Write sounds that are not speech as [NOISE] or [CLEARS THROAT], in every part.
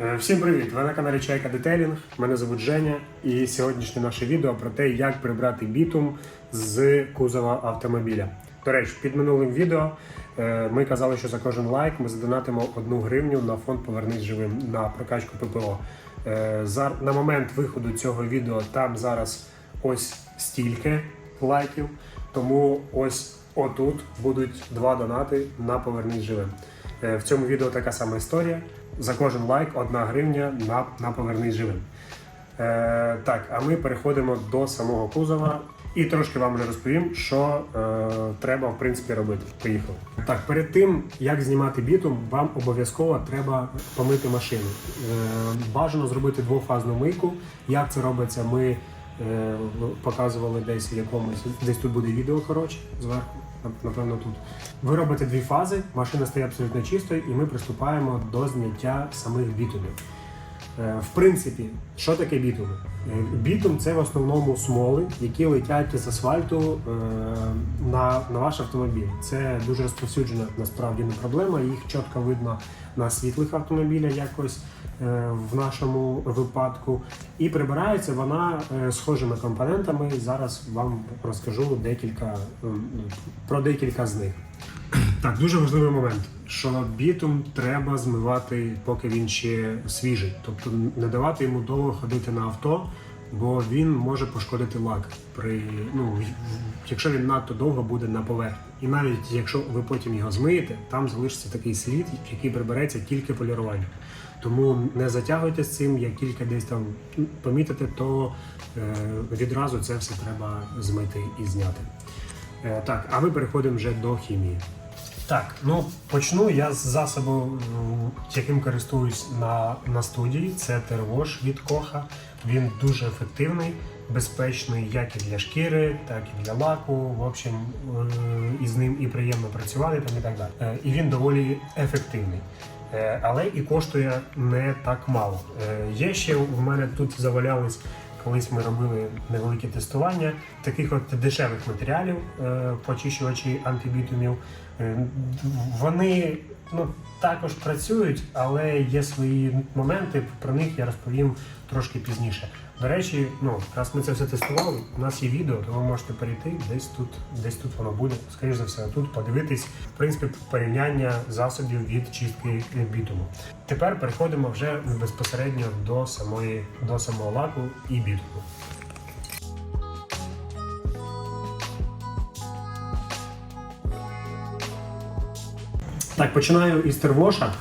Е, Всім привіт! Ви на каналі Чайка Детелінг. Мене звуть Женя, і сьогоднішнє наше відео про те, як прибрати бітум з кузова автомобіля. До речі, під минулим відео е, ми казали, що за кожен лайк ми задонатимо одну гривню на фонд Повернись живим на прокачку ППО. Е, на момент виходу цього відео там зараз ось стільки лайків, тому ось отут будуть два донати на Повернись живим. Е, В цьому відео така сама історія. За кожен лайк одна гривня на, на повернись живим. Е, так, а ми переходимо до самого кузова і трошки вам вже розповім, що е, треба в принципі робити. Поїхали. Так, перед тим як знімати бітум, вам обов'язково треба помити машину. Е, бажано зробити двофазну мийку. Як це робиться, ми е, показували десь в якомусь, десь тут буде відео коротше зверху. Напевно, тут ви робите дві фази, машина стає абсолютно чистою, і ми приступаємо до зняття самих бітумів. Е, В принципі, що таке бітум? Е, Бітум це в основному смоли, які летять з асфальту е, на, на ваш автомобіль. Це дуже розповсюджена насправді не проблема. Їх чітко видно на світлих автомобілях якось в нашому випадку. І прибирається вона схожими компонентами. Зараз вам розкажу декілька про декілька з них. Так, дуже важливий момент, що бітум треба змивати, поки він ще свіжий. Тобто не давати йому довго ходити на авто, бо він може пошкодити лак, при, ну, якщо він надто довго буде на поверхні. І навіть якщо ви потім його змиєте, там залишиться такий слід, який прибереться тільки поліруванням. Тому не затягуйте з цим, як тільки десь там помітите, то е, відразу це все треба змити і зняти. Е, Так, а ми переходимо вже до хімії. Так, ну почну я з засобу, яким користуюсь на, на студії. Це тервош від Коха. Він дуже ефективний, безпечний як і для шкіри, так і для лаку. В общем, е, із ним і приємно працювати там і так далі. Е, І він доволі ефективний. Е, Але і коштує не так мало. Є ще в мене тут завалялись Колись ми робили невеликі тестування таких от дешевих матеріалів, е, почищувачі антибітумів. Е, Вони ну, також працюють, але є свої моменти. Про них я розповім трошки пізніше. До речі, ну раз ми це все тестували, у нас є відео, то ви можете перейти десь тут, десь тут воно буде. Скоріше за все, тут подивитись в принципі порівняння засобів від чистки бітуму. Тепер переходимо вже безпосередньо до самої до самого лаку і бітуму. Так, починаю із тервоша.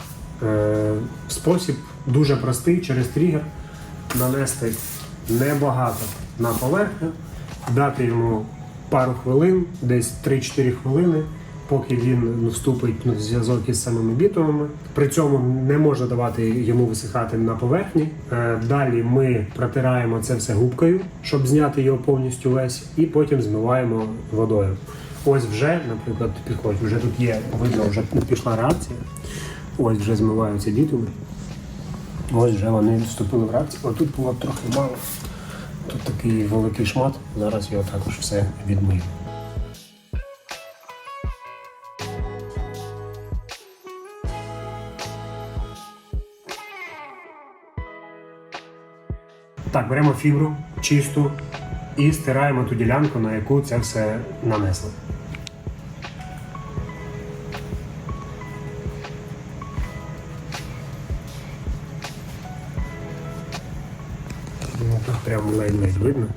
Е, спосіб дуже простий через тригер. Нанести небагато на поверхню, дати йому пару хвилин, десь 3-4 хвилини, поки він вступить в зв'язок із самими бітумами. При цьому не можна давати йому висихати на поверхні. Е, далі ми протираємо це все губкою, щоб зняти його повністю весь, і потім змиваємо водою. Ось вже, наприклад, підходить, вже тут є, видно, вже пішла реакція. Ось вже змиваються бітуми. Ось вже вони вступили в реакцію. Отут було трохи мало. Тут такий великий шмат. Зараз його також все відмию. Так, беремо фібру чисту і стираємо ту ділянку, на яку це все нанесли. Прямо ледь-ледь видно,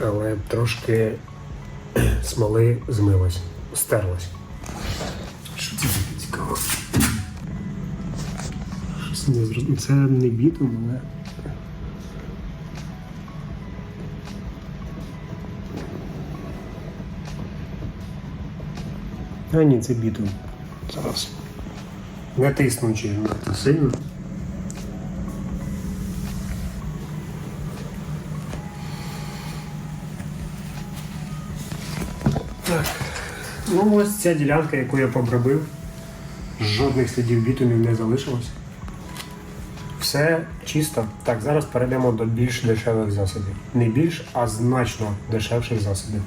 але трошки [CLEARS THROAT] смоли змилось, стерлось. Що це таке цікаво? Щось не зрозуміло. Це не бітум, але. А ні, це бітум. Зараз. Не тиснучи сильно. Так. Ну ось ця ділянка, яку я побробив. Жодних слідів бітумів не залишилось. Все чисто. Так, зараз перейдемо до більш дешевих засобів. Не більш, а значно дешевших засобів.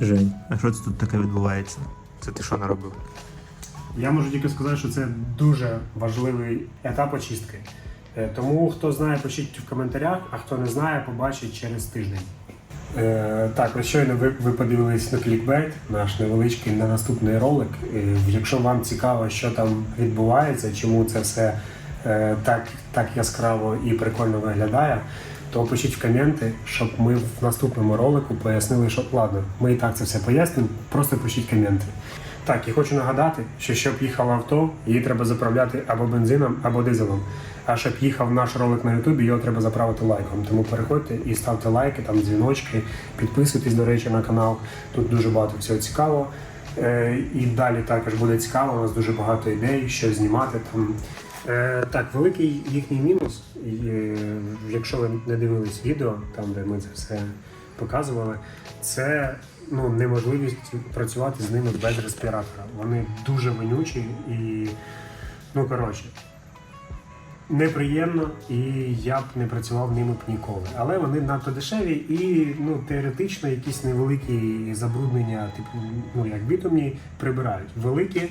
Жень, а що це тут таке відбувається? Це ти що наробив? Я можу тільки сказати, що це дуже важливий етап очистки. Е, Тому хто знає, пишіть в коментарях, а хто не знає, побачить через тиждень. Е, так, ви щойно ви, ви подивились на клікбейт, наш невеличкий на наступний ролик. Якщо вам цікаво, що там відбувається, чому це все е, так, так яскраво і прикольно виглядає, то пишіть в коменти, щоб ми в наступному ролику пояснили, що ладно, ми і так це все пояснимо, просто пишіть коменти. Так, і хочу нагадати, що щоб їхало авто, її треба заправляти або бензином, або дизелом. А щоб їхав наш ролик на Ютубі, його треба заправити лайком. Тому переходьте і ставте лайки, там дзвіночки, підписуйтесь, до речі, на канал. Тут дуже багато всього цікавого. Е, і далі також буде цікаво, у нас дуже багато ідей, що знімати там. Е, так, великий їхній мінус, е, якщо ви не дивились відео, там де ми це все показували, це ну, неможливість працювати з ними без респіратора. Вони дуже вонючі і, ну коротше, неприємно, і я б не працював ними б ніколи. Але вони надто дешеві і ну, теоретично якісь невеликі забруднення, типу, ну як бітумні, прибирають. Великі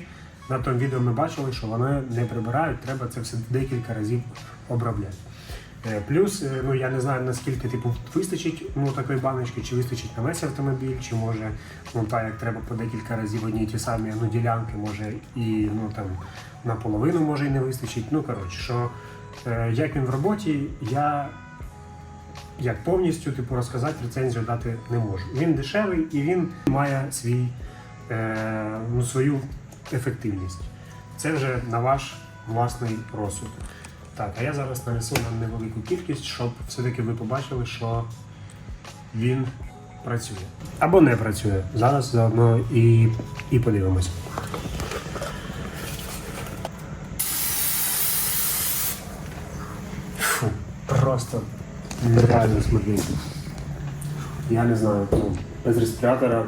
на тому відео ми бачили, що вони не прибирають, треба це все декілька разів обробляти. Е, Плюс, е, ну я не знаю наскільки типу вистачить ну такої баночки, чи вистачить на весь автомобіль, чи може ну так як треба по декілька разів одні ті самі ну, ділянки, може і ну там наполовину може і не вистачить. Ну коротше, що е, як він в роботі, я як повністю типу розказати рецензію дати не можу. Він дешевий і він має свій ну, свою ефективність. Це вже на ваш власний розсуд. Так, а я зараз нанесу нам невелику кількість, щоб все-таки ви побачили, що він працює. Або не працює. Зараз заодно і, і подивимось. Фу, просто нереально смердить. Я не знаю, ну, без респіратора.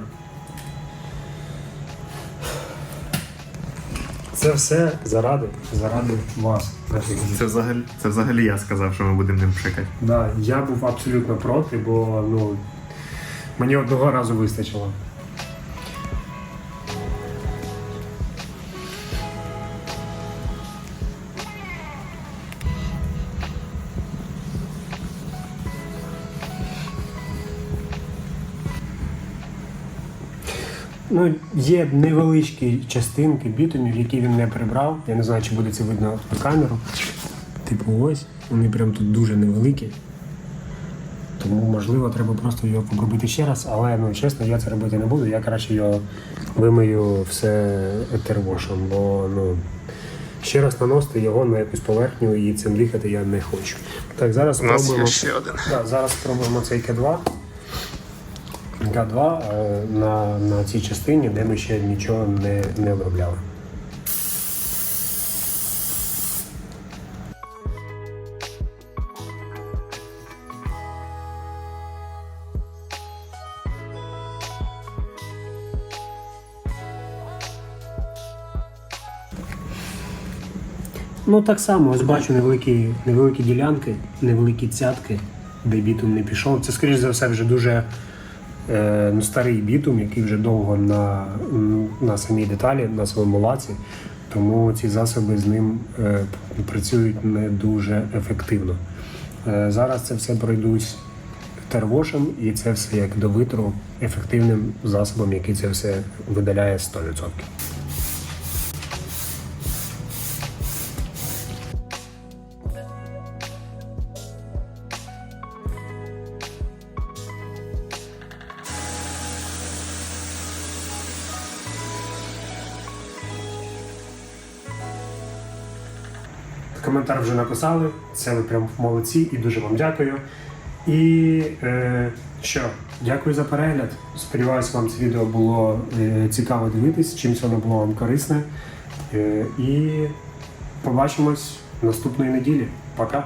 Це все заради, заради вас. Це взагалі, це взагалі я сказав, що ми будемо ним пшикати. Да, я був абсолютно проти, бо ну, мені одного разу вистачило. Ну, є невеличкі частинки бітумів, які він не прибрав. Я не знаю, чи буде це видно на камеру. Типу, ось, вони прям тут дуже невеликі. Тому, можливо, треба просто його обробити ще раз, але ну, чесно, я це робити не буду. Я краще його вимию все етервошем, бо ну, ще раз наносити його на якусь поверхню і цим дихати я не хочу. Так, зараз спробуємо. один. Да, зараз спробуємо цей К2. К2 е, на, на цій частині, де ми ще нічого не, не обробляли. Ну так само, ось бачу невеликі, невеликі ділянки, невеликі цятки, де бітум не пішов. Це, скоріш за все, вже дуже ну, старий бітум, який вже довго на, на самій деталі, на своєму лаці. Тому ці засоби з ним е, працюють не дуже ефективно. Е, зараз це все пройдусь тервошем, і це все як до витру ефективним засобом, який це все видаляє 100%. Коментар вже написали. Це ви прям молодці і дуже вам дякую. І е, що, дякую за перегляд. Сподіваюсь, вам це відео було е, цікаво дивитись, чимось воно було вам корисне. Е, і побачимось наступної неділі. Пока!